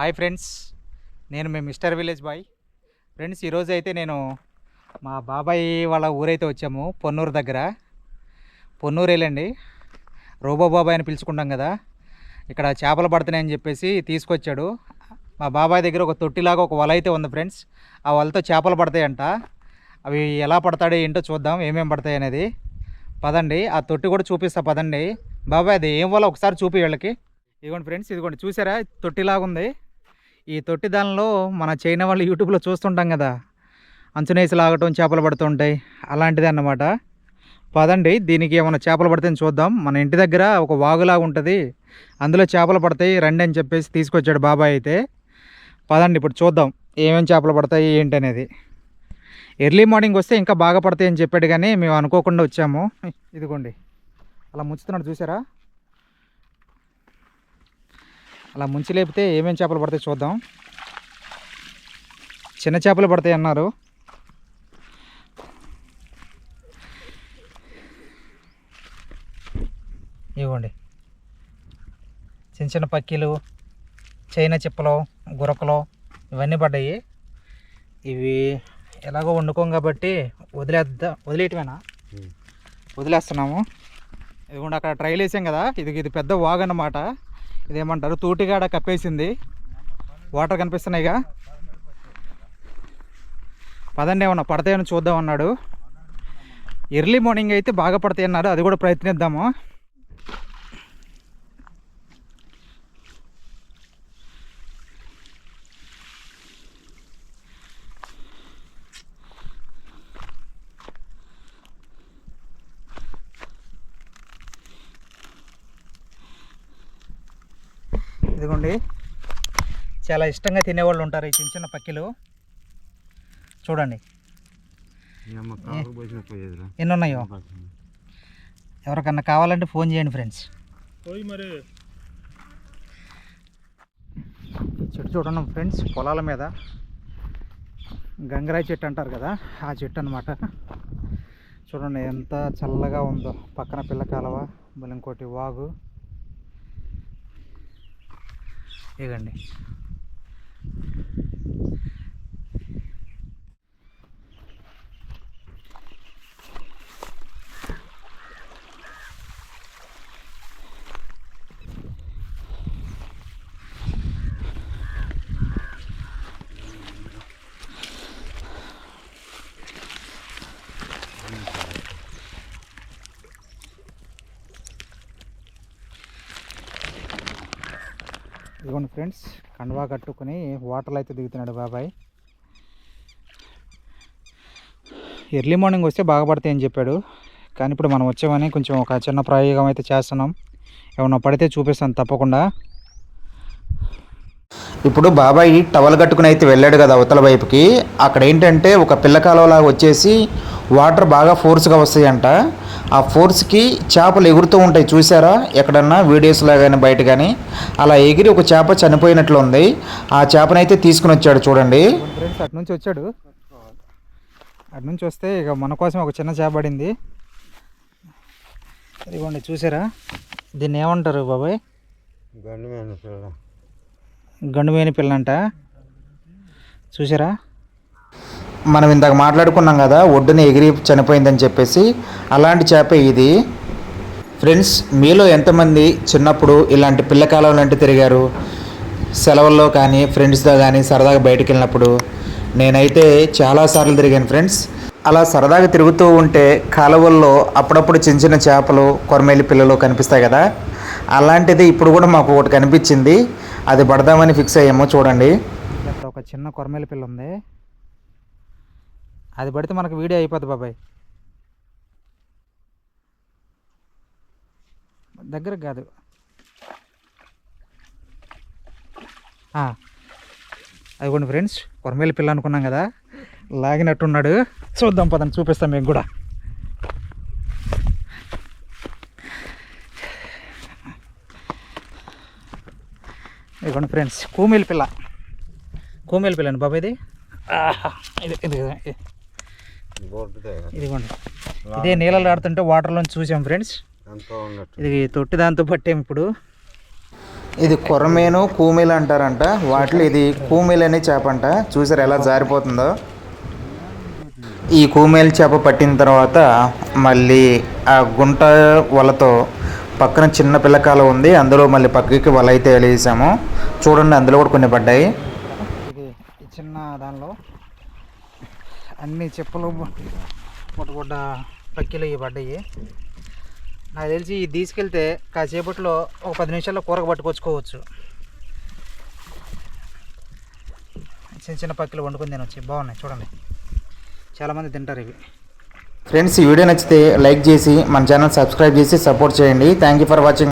Hi friends నేను మీ mister village boy. Friends ఈరోజు అయితే నేను మా బాబాయ్ వాళ్ళ ఊరైతే వచ్చాము పొన్నూరు దగ్గర. పొన్నూరు వెళ్ళండి. రోబో బాబాయ్ అని పిలుచుకుంటాం కదా ఇక్కడ చేపలు పడుతున్నాయని చెప్పేసి తీసుకొచ్చాడు. మా బాబాయ్ దగ్గర ఒక తొట్టిలాగా ఒక వల అయితే ఉంది ఫ్రెండ్స్ ఆ వలతో చేపలు పడతాయంట. అవి ఎలా పడతాడో ఏంటో చూద్దాం ఏమేమి పడతాయి అనేది. పదండి ఆ తొట్టి కూడా చూపిస్తా పదండి. బాబాయ్ అది ఏం వల్ల ఒకసారి చూపి వీళ్ళకి. ఇదిగోండి ఫ్రెండ్స్ ఇదిగోండి చూసారా? తొట్టిలాగా ఉంది. ఈ తొట్టిదానంలో మన చైనా వాళ్ళు యూట్యూబ్లో చూస్తుంటాం కదా. అంచునేసి లాగటం చేపలు పడుతుంటాయి. అలాంటిది అన్నమాట పదండి దీనికి ఏమైనా చేపలు పడితే చూద్దాం. మన ఇంటి దగ్గర ఒక వాగులాగా ఉంటుంది. అందులో చేపలు పడతాయి. రండి అని చెప్పేసి తీసుకొచ్చాడు బాబాయ్ అయితే. పదండి ఇప్పుడు చూద్దాం. ఏమేమి చేపలు పడతాయి ఏంటి అనేది ఎర్లీ మార్నింగ్ వస్తే ఇంకా బాగా పడతాయి అని చెప్పాడు కానీ మేము అనుకోకుండా వచ్చాము. ఇదిగోండి. అలా ముంచుతున్నాడు చూసారా? అలా ముంచి లేపితే ఏమేమి చేపలు పడతాయి చూద్దాం. చిన్న చేపలు పడతాయి అన్నారు. ఇవ్వండి. చిన్న చిన్న పక్కీలు చైనా చిప్పలు గురకలు ఇవన్నీ పడ్డాయి. ఇవి ఎలాగో వండుకోం కాబట్టి వదిలేద్దా వదిలేయటమేనా? వదిలేస్తున్నాము. ఇదిగోండి అక్కడ ట్రైల్ వేసాం కదా. ఇది ఇది పెద్ద వాగ్ అన్నమాట ఇదేమంటారు? తూటిగాడ కప్పేసింది. వాటర్ కనిపిస్తున్నాయిగా. పదండి ఏమన్నా పడతాయని చూద్దాం అన్నాడు. ఎర్లీ మార్నింగ్ అయితే బాగా పడతాయి అన్నారు అది కూడా ప్రయత్నిద్దాము. ఇదిగోండి. చాలా ఇష్టంగా తినేవాళ్ళు ఉంటారు ఈ చిన్న చిన్న పక్కిలు. చూడండి. ఎన్ని ఉన్నాయో ఎవరికన్నా కావాలంటే ఫోన్ చేయండి ఫ్రెండ్స్. పోయి మరి. చెట్టు చూడండి ఫ్రెండ్స్ పొలాల మీద గంగరాయి చెట్టు అంటారు కదా ఆ చెట్టు అనమాట చూడండి ఎంత చల్లగా ఉందో. పక్కన పిల్ల కాలువ మళ్ళీ ఇంకోటి వాగు. ఇగండి. ఇదిగోండి ఫ్రెండ్స్ కండువా కట్టుకుని వాటర్లో అయితే దిగుతున్నాడు బాబాయ్. ఎర్లీ మార్నింగ్ వస్తే బాగా పడతాయి అని చెప్పాడు. కానీ ఇప్పుడు మనం వచ్చామని కొంచెం ఒక చిన్న ప్రయోగం అయితే చేస్తున్నాం. ఏమన్నా పడితే చూపిస్తాను తప్పకుండా. ఇప్పుడు బాబాయ్ టవల్ కట్టుకుని అయితే వెళ్ళాడు కదా అవతల వైపుకి. అక్కడ ఏంటంటే ఒక పిల్ల కాలువలాగా వచ్చేసి వాటర్ బాగా ఫోర్స్గా వస్తాయంట. ఆ ఫోర్స్కి చేపలు ఎగురుతూ ఉంటాయి చూసారా ఎక్కడన్నా వీడియోస్లో కానీ బయట కానీ అలా ఎగిరి ఒక చేప చనిపోయినట్లు ఉంది. ఆ చేపనైతే తీసుకుని వచ్చాడు చూడండి. అటు నుంచి వచ్చాడు అటు నుంచి వస్తే ఇక మన కోసం ఒక చిన్న చేప పడింది. ఇదిగోండి చూసారా దీన్ని ఏమంటారు బాబాయ్? గండుమేని పిల్లంట చూసారా మనం ఇందాక మాట్లాడుకున్నాం కదా ఒడ్డున ఎగిరి చనిపోయిందని చెప్పేసి అలాంటి చేప ఇది. ఫ్రెండ్స్ మీలో ఎంతమంది చిన్నప్పుడు ఇలాంటి పిల్లకాలం లాంటి తిరిగారు? సెలవుల్లో కానీ ఫ్రెండ్స్తో కానీ సరదాగా బయటికి వెళ్ళినప్పుడు నేనైతే చాలాసార్లు తిరిగాను ఫ్రెండ్స్. అలా సరదాగా తిరుగుతూ ఉంటే కాలువల్లో అప్పుడప్పుడు చిన్న చిన్న చేపలు కొరమేలి పిల్లలు కనిపిస్తాయి కదా? అలాంటిది ఇప్పుడు కూడా మాకు ఒకటి కనిపించింది. అది పడదామని ఫిక్స్ అయ్యాము చూడండి. ఒక చిన్న కొరమేలి పిల్ల ఉంది. అది పడితే మనకు వీడియో అయిపోద్ది బాబాయ్. దగ్గర కాదు. అదిగోండి ఫ్రెండ్స్ కొరమేలి పిల్ల అనుకున్నాం కదా లాగినట్టున్నాడు. చూద్దాం పదని చూపిస్తాం మీకు కూడా. ఇదిగోండి ఫ్రెండ్స్ కూమేలి పిల్ల. కూమేలి పిల్ల అండి బాబాయ్ ఇది ఇది ఇది- ఇదిగోండి ఇదే. నీళ్ళలో ఆడుతుంటే వాటర్లో చూసాం ఫ్రెండ్స్. ఇది తొట్టి దాంతో పట్టాము ఇప్పుడు. ఇది కొరమేను కూమీలు అంటారంట. వాటిలో ఇది కూమీలు అనే చేప అంట. చూసారు ఎలా జారిపోతుందో? ఈ కూమేలు చేప పట్టిన తర్వాత మళ్ళీ ఆ గుంట వలతో పక్కన చిన్న పిల్లకాల ఉంది. అందులో మళ్ళీ పక్కకి వల అయితే వేసాము చూడండి అందులో కూడా కొన్ని పడ్డాయి. చిన్న దానిలో అన్ని చెప్పులు ముట్టగుడ్డ పక్కిలు ఇవి పడ్డాయి. నాకు తెలిసి ఇది తీసుకెళ్తే కాసేపట్లో ఒక పది నిమిషాల్లో కూరకు పట్టుకొచ్చుకోవచ్చు. చిన్న చిన్న పక్కిలు వండుకొని తినొచ్చు. బాగున్నాయి చూడండి. చాలామంది తింటారు ఇవి. ఫ్రెండ్స్ ఈ వీడియో నచ్చితే లైక్ చేసి మన ఛానల్ సబ్స్క్రైబ్ చేసి సపోర్ట్ చేయండి. Thank you for watching